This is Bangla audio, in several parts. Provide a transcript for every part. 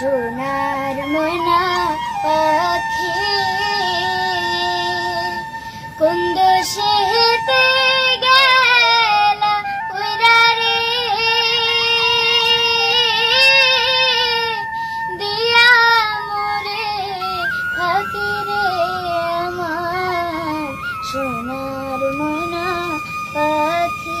সোনার ময়না পাখি কুন্দ সেতে গেলা উইরা রে। দিয়া মোরে ফাঁকি আমার সোনার পাখি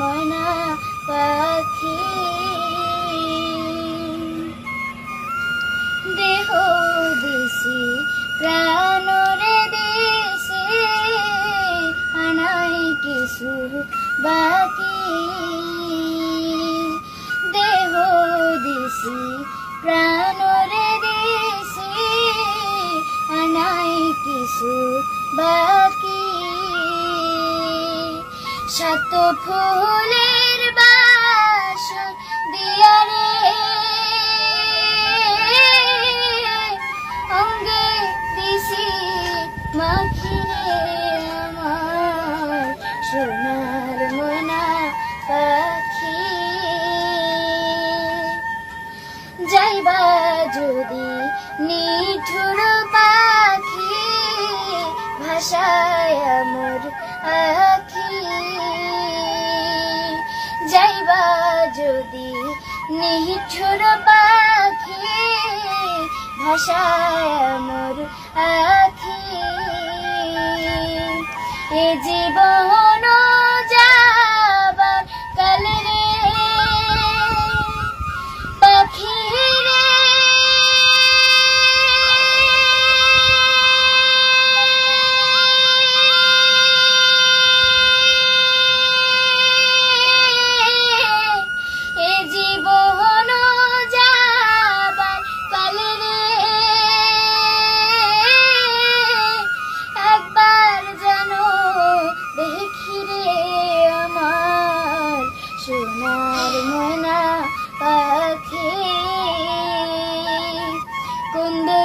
ময়না পাখি। দেহ দিছি প্রাণরে দিছি আনাই কিছু বাকি শত ফুলের বাসন দিয়া রে। অঙ্গে দিছি মাখি রে আমার সোনার ময়না পাখি। যাইবা যদি নিঠুর পাখি, ভাষায় মোর আখি। নিঠুর পাখি ভাষায় মোর আখি। এ জীবন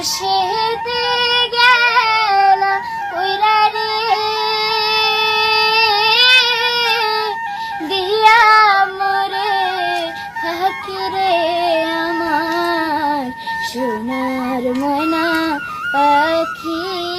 বসেতে দিয়া মরে সোনার ময়না পাখি।